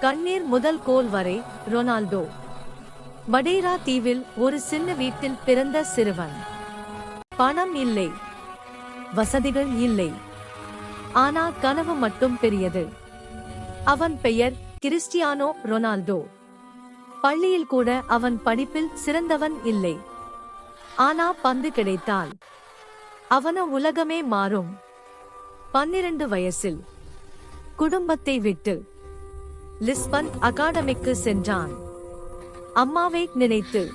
கண்ணீர் முதல் கோல் வரை ரொனால்டோ. வடேரா தீவில் ஒரு சின்ன வீட்டில் பிறந்த சிறுவன். பணம் இல்லை. வசதிகள் இல்லை. ஆனா கனவு மட்டும் பெரியது. அவன் பெயர் கிறிஸ்டியானோ ரொனால்டோ. பள்ளியில் கூட அவன் படிப்பில் சிறந்தவன் இல்லை. ஆனா பந்து கிடைத்தால். அவன உலகமே மாறும். பன்னிரண்டு வயசில். குடும்பத்தை விட்டு. லிஸ்பன் அகாடமிக்கு சென்றான். அம்மாவை நினைத்து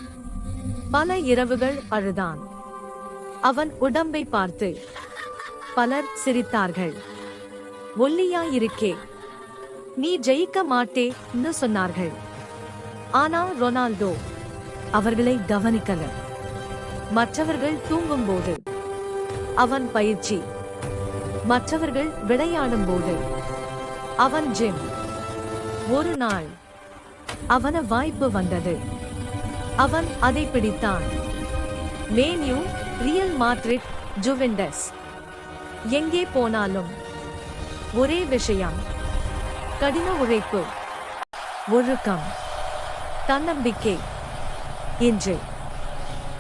பல இரவுகள் அழுதான். அவன் உடம்பை பார்த்து பலர் சிரித்தார்கள். ஒல்லியாயிருக்கே நீ ஜெயிக்க மாட்டேன்னு சொன்னார்கள். ஆனா ரொனால்டோ அவர்களை கவனிக்கல. மற்றவர்கள் தூங்கும்போது அவன் பயிற்சி மற்றவர்கள் விளையாடும் போது அவன் ஜிம் ஒரு நாள் அவன வாய்ப்பு வந்தது. அவன் அதை பிடித்தான். Man U Real Madrid Juventus. எங்கே போனாலும் ஒரே விஷயம் கடின உழைப்பு ஒழுக்கம் தன்னம்பிக்கை இன்று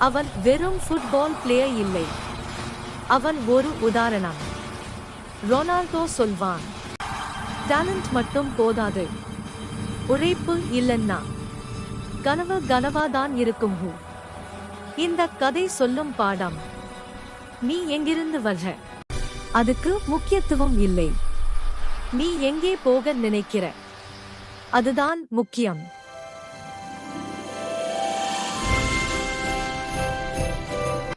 அவன் வெறும் ஃபுட்பால் பிளேயர் இல்லை. அவன் ஒரு உதாரணம். ரொனால்டோ சொல்வான் டேலண்ட் மட்டும் போதாது. உழைப்பு இல்லைன்னா. கனவு கனவாதான் இருக்கும் ஹூ. இந்த கதை சொல்லும் பாடம். நீ எங்கிருந்து வர்ற? அதுக்கு முக்கியத்துவம் இல்லை. நீ எங்கே போக நினைக்கிற? அதுதான் முக்கியம்.